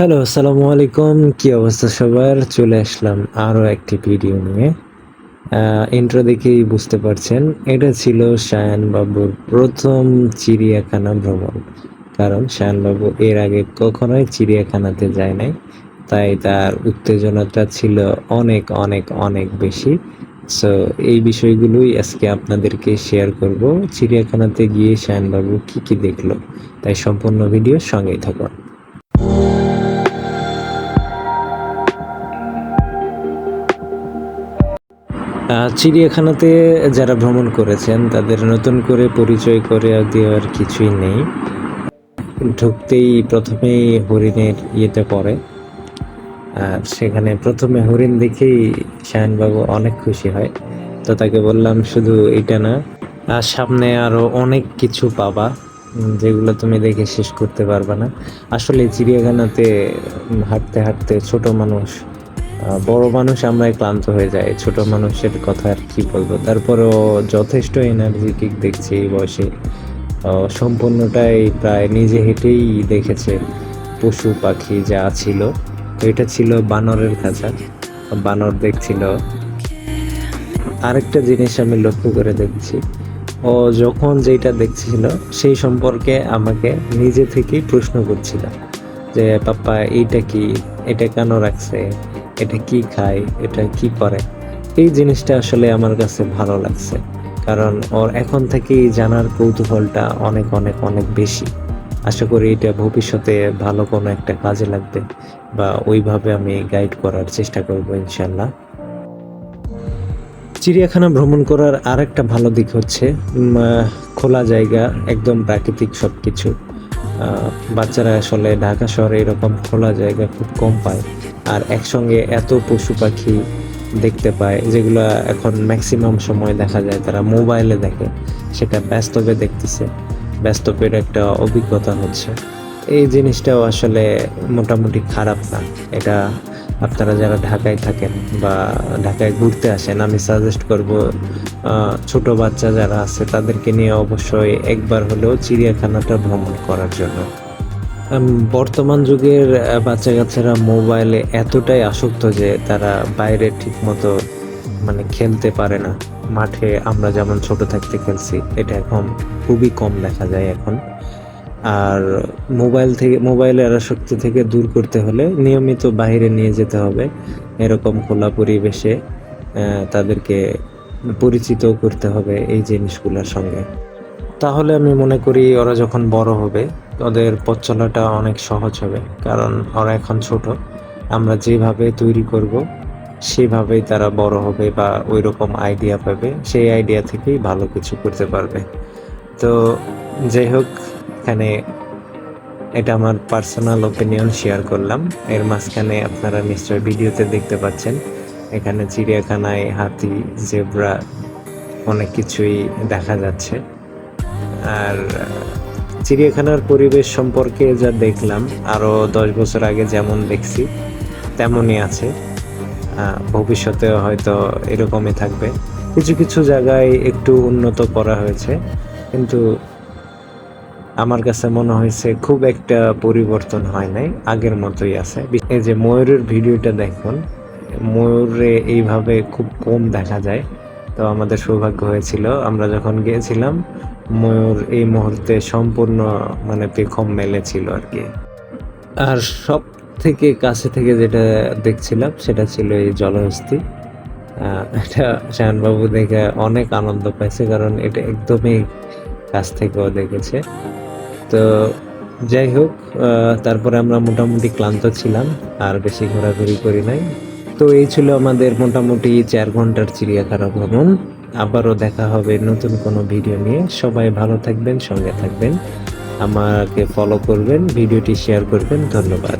Hello, আসসালামু আলাইকুম। কি অবস্থা সবার? চলে আসলাম আরও একটি ভিডিও নিয়ে। ইন্ট্রো দেখেই বুঝতে পারছেন, এটা ছিল শায়ান বাবুর প্রথম চিড়িয়াখানা ভ্রমণ। কারণ শায়ান বাবু এর আগে কখনোই চিড়িয়াখানাতে যায় নাই। তাই তার উত্তেজনাটা ছিল অনেক অনেক অনেক বেশি। সো এই বিষয়গুলোই আজকে আপনাদেরকে শেয়ার করব। চিড়িয়াখানাতে গিয়ে শায়ান বাবু কি কি দেখল, তাই সম্পূর্ণ ভিডিও সঙ্গেই থাকুন। চিড়িয়াখানাতে যারা ভ্রমণ করেছেন, তাদের নতুন করে পরিচয় করে দেওয়ার কিছুই নেই। ঢুকতেই প্রথমেই হরিণের ইয়েতে পড়ে। আর সেখানে প্রথমে হরিণ দেখেই শায়নবাবু অনেক খুশি হয়। তো তাকে বললাম, শুধু এটা না, আর সামনে আরও অনেক কিছু পাবা, যেগুলো তুমি দেখে শেষ করতে পারবে না। আসলে চিড়িয়াখানাতে হাঁটতে হাঁটতে ছোট মানুষ বড় মানুষ আমরা ক্লান্ত হয়ে যায়, ছোট মানুষের কথা আর কি বলব? তারপরেও যথেষ্ট এনার্জেটিক দেখছি এই বয়সে। সম্পূর্ণটাই প্রায় নিজে হেঁটেই দেখেছে পশু, পাখি যা ছিল। এটা ছিল বানরের খাঁচা। বানর দেখছিল। আরেকটা জিনিস আমি লক্ষ্য করে দেখছি। ও যখন যেটা দেখছিল, সেই সম্পর্কে আমাকে নিজে থেকেই প্রশ্ন করছিল যে, পাপ্পা, এইটা কি? এটা কেন রাখছে? এটা কি খায়, এটা কি করে? এই জিনিসটা আসলে আমার কাছে ভালো লাগছে। কারণ ওর এখন থেকেই জানার কৌতূহলটা অনেক অনেক অনেক বেশি। আশা করি এটা ভবিষ্যতে ভালো কোনো একটা কাজে লাগবে বা ওইভাবে আমি গাইড করার চেষ্টা করব ইনশাল্লাহ চিড়িয়াখানা ভ্রমণ করার আরেকটা ভালো দিক হচ্ছে খোলা জায়গা, একদম প্রাকৃতিক সব কিছু বাচ্চারা আসলে ঢাকা শহরে এরকম খোলা জায়গা খুব কম পায়। আর একসঙ্গে এত পশু পাখি দেখতে পায়, যেগুলো এখন ম্যাক্সিমাম সময় দেখা যায় তারা মোবাইলে দেখে, সেটা ব্যস্তবে দেখতেছে। ব্যস্তবের একটা অভিজ্ঞতা হচ্ছে। এই জিনিসটাও আসলে মোটামুটি খারাপ না। এটা আপনারা যারা ঢাকায় থাকেন বা ঢাকায় ঘুরতে আসেন, আমি সাজেস্ট করব ছোট বাচ্চা যারা আছে তাদেরকে নিয়ে অবশ্যই একবার হলেও চিড়িয়াখানাটা ভ্রমণ করার জন্য। বর্তমান যুগের বাচ্চা কাচ্চারা মোবাইলে এতটাই আসক্ত যে তারা বাইরে ঠিক মতো মানে খেলতে পারে না। মাঠে আমরা যেমন ছোট থাকতে খেলছি, এটা এখন খুবই কম দেখা যায় এখন। আর মোবাইল থেকে মোবাইলের আসক্তি থেকে দূর করতে হলে নিয়মিত বাইরে নিয়ে যেতে হবে। এরকম খোলা পরিবেশে তাদেরকে পরিচিত করতে হবে এই জিনিসগুলোর সঙ্গে। তাহলে আমি মনে করি ওরা যখন বড় হবে, ওদের পথ চলাটা অনেক সহজ হবে। কারণ ওরা এখন ছোট, আমরা যেভাবে তৈরি করব, সেভাবেই তারা বড় হবে বা ওই রকম আইডিয়া পাবে। সেই আইডিয়া থেকেই ভালো কিছু করতে পারবে। তো যাই হোক এখানে এটা আমার পার্সোনাল ওপিনিয়ন শেয়ার করলাম। এর মাঝখানে আপনারা নিশ্চয়ই ভিডিওতে দেখতে পাচ্ছেন। এখানে চিড়িয়াখানায় হাতি জেব্রা অনেক কিছুই দেখা যাচ্ছে। আর চিড়িয়াখানার পরিবেশ সম্পর্কে যা দেখলাম আরও দশ বছর আগে যেমন দেখছি তেমনই আছে। আহ, ভবিষ্যতেও হয়তো এরকমই থাকবে। কিছু কিছু জায়গায় একটু উন্নত করা হয়েছে। কিন্তু আমার কাছে মনে হয়েছে খুব একটা পরিবর্তন হয় নাই, আগের মতোই আছে। এই যে ময়ূরের ভিডিওটা দেখুন, ময়ূরে এইভাবে খুব কম দেখা যায়। তো আমাদের সৌভাগ্য হয়েছিল, আমরা যখন গিয়েছিলাম, ময়ূর এই মুহূর্তে সম্পূর্ণ মানে পেখম মেলেছিল আর কি। আর সব থেকে কাছে থেকে যেটা দেখছিলাম, সেটা ছিল এই জলহস্তি। এটা শায়নবাবু দেখে অনেক আনন্দ পাইছে, কারণ এটা একদমই কাছ থেকেও দেখেছে। তো যাই হোক তারপরে আমরা মোটামুটি ক্লান্ত ছিলাম, আর বেশি ঘোরাঘুরি করি নাই। তো এই ছিল আমাদের মোটামুটি চার ঘণ্টার চিড়িয়াখানা ভ্রমণ। আবারও দেখা হবে নতুন কোনো ভিডিও নিয়ে। সবাই ভালো থাকবেন, সঙ্গে থাকবেন। আমাকে ফলো করবেন, ভিডিওটি শেয়ার করবেন। ধন্যবাদ।